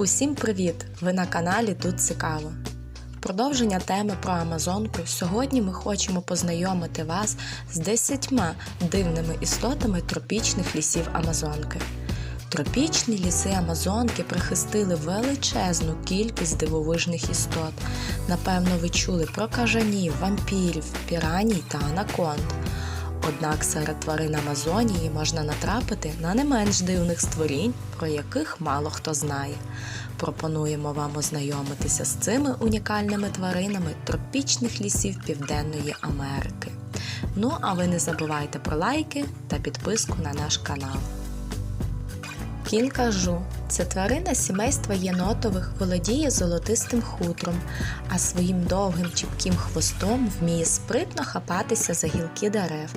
Усім привіт! Ви на каналі Тут Цікаво. Продовження теми про Амазонку. Сьогодні ми хочемо познайомити вас з 10 дивними істотами тропічних лісів Амазонки. Тропічні ліси Амазонки прихистили величезну кількість дивовижних істот. Напевно, ви чули про кажанів, вампірів, піраній та анаконд. Однак серед тварин Амазонії можна натрапити на не менш дивних створінь, про яких мало хто знає. Пропонуємо вам ознайомитися з цими унікальними тваринами тропічних лісів Південної Америки. Ну а ви не забувайте про лайки та підписку на наш канал. Кінкажу це тварина сімейства єнотових володіє золотистим хутром, а своїм довгим чіпким хвостом вміє спритно хапатися за гілки дерев.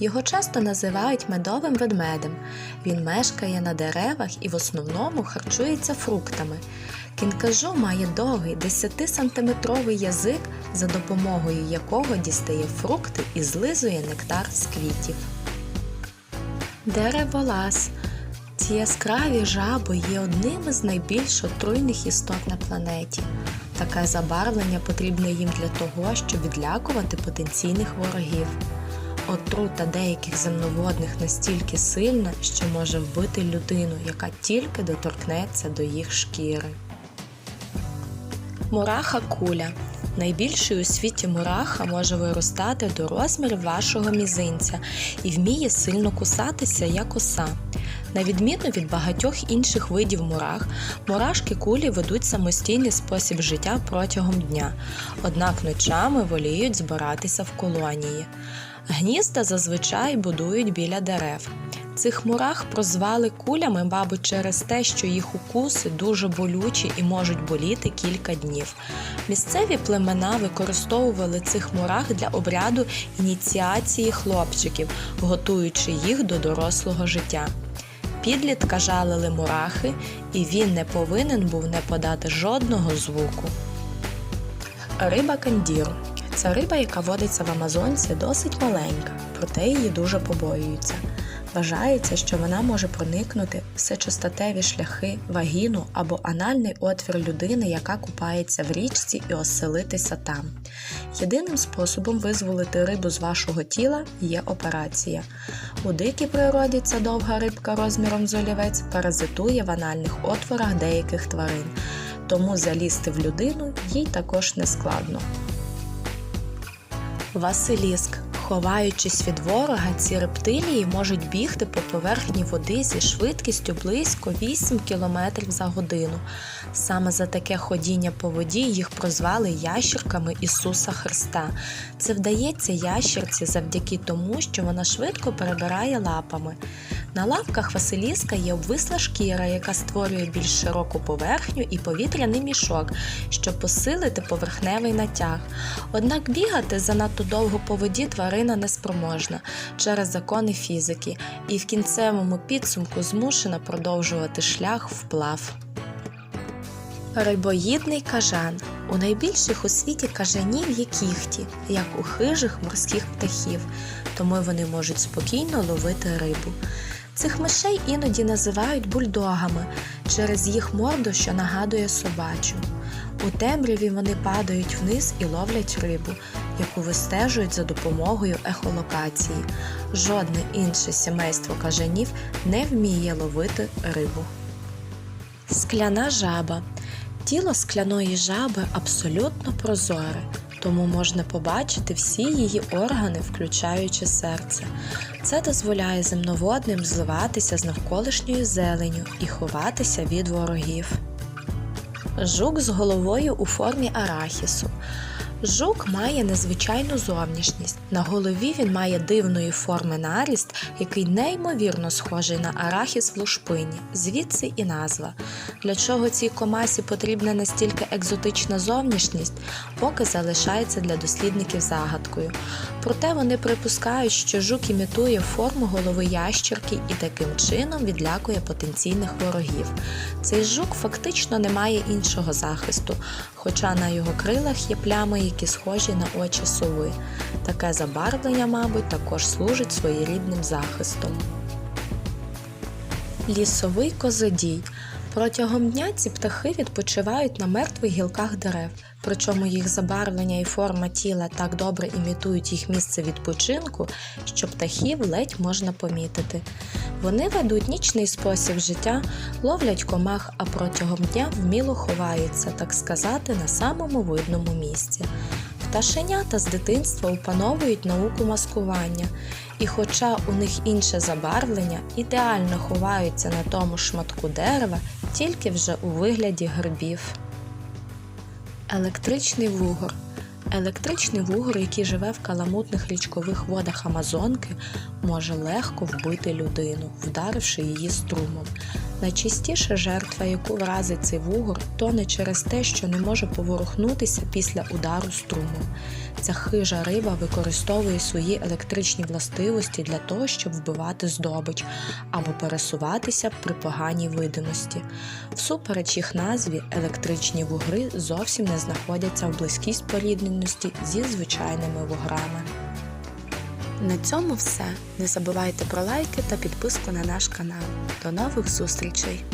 Його часто називають медовим ведмедем. Він мешкає на деревах і в основному харчується фруктами. Кінкажу має довгий 10-сантиметровий язик, за допомогою якого дістає фрукти і злизує нектар з квітів. Дереволаз ці яскраві жаби є одним із найбільш отруйних істот на планеті. Таке забарвлення потрібне їм для того, щоб відлякувати потенційних ворогів. Отрута деяких земноводних настільки сильна, що може вбити людину, яка тільки доторкнеться до їх шкіри. Мураха куля. Найбільший у світі мураха може виростати до розмірів вашого мізинця і вміє сильно кусатися як оса. На відміну від багатьох інших видів мурах, мурашки кулі ведуть самостійний спосіб життя протягом дня, однак ночами воліють збиратися в колонії. Гнізда зазвичай будують біля дерев. Цих мурах прозвали кулями, мабуть, через те, що їх укуси дуже болючі і можуть боліти кілька днів. Місцеві племена використовували цих мурах для обряду ініціації хлопчиків, готуючи їх до дорослого життя. Підлітка жалили мурахи, і він не повинен був не подати жодного звуку. Риба кандіру це риба, яка водиться в Амазонці, досить маленька, проте її дуже побоюються. Вважається, що вона може проникнути в всечастотеві шляхи, вагіну або анальний отвір людини, яка купається в річці, і оселитися там. Єдиним способом визволити рибу з вашого тіла є операція. У дикій природі ця довга рибка розміром з олівець паразитує в анальних отворах деяких тварин, тому залізти в людину їй також не складно. Василіск. Ховаючись від ворога, ці рептилії можуть бігти по поверхні води зі швидкістю близько 8 км за годину. Саме за таке ходіння по воді їх прозвали ящірками Ісуса Христа. Це вдається ящірці завдяки тому, що вона швидко перебирає лапами. На лапках Василіска є обвисла шкіра, яка створює більш широку поверхню і повітряний мішок, щоб посилити поверхневий натяг. Однак бігати занадто довго по воді тварина неспроможна через закони фізики і в кінцевому підсумку змушена продовжувати шлях вплав. Рибоїдний кажан. У найбільших у світі кажанів є кіхті, як у хижих морських птахів, тому вони можуть спокійно ловити рибу. Цих мишей іноді називають бульдогами через їх морду, що нагадує собачу. У темряві вони падають вниз і ловлять рибу, яку вистежують за допомогою ехолокації. Жодне інше сімейство кажанів не вміє ловити рибу. Скляна жаба. Тіло скляної жаби абсолютно прозоре, тому можна побачити всі її органи, включаючи серце. Це дозволяє земноводним зливатися з навколишньою зеленю і ховатися від ворогів. Жук з головою у формі арахісу. Жук має незвичайну зовнішність. На голові він має дивної форми наріст, який неймовірно схожий на арахіс в лушпині, звідси і назва. Для чого цій комасі потрібна настільки екзотична зовнішність, поки залишається для дослідників загадкою. Проте вони припускають, що жук імітує форму голови ящерки і таким чином відлякує потенційних ворогів. Цей жук фактично не має іншого захисту, хоча на його крилах є плями, які схожі на очі сови. Таке забарвлення, мабуть, також служить своєрідним захистом. Лісовий козодій. Протягом дня ці птахи відпочивають на мертвих гілках дерев, причому їх забарвлення і форма тіла так добре імітують їх місце відпочинку, що птахів ледь можна помітити. Вони ведуть нічний спосіб життя, ловлять комах, а протягом дня вміло ховаються, так сказати, на самому видному місці. Пташенята з дитинства опановують науку маскування, і хоча у них інше забарвлення, ідеально ховаються на тому шматку дерева, тільки вже у вигляді грибів. Електричний вугор. Електричний вугор, який живе в каламутних річкових водах Амазонки, може легко вбити людину, вдаривши її струмом. Найчастіша жертва, яку вразить цей вугор, тоне через те, що не може поворухнутися після удару струмом. Ця хижа риба використовує свої електричні властивості для того, щоб вбивати здобич або пересуватися при поганій видимості. Всупереч їх назві, електричні вугри зовсім не знаходяться в близькій спорідненості зі звичайними вуграми. На цьому все. Не забувайте про лайки та підписку на наш канал. До нових зустрічей!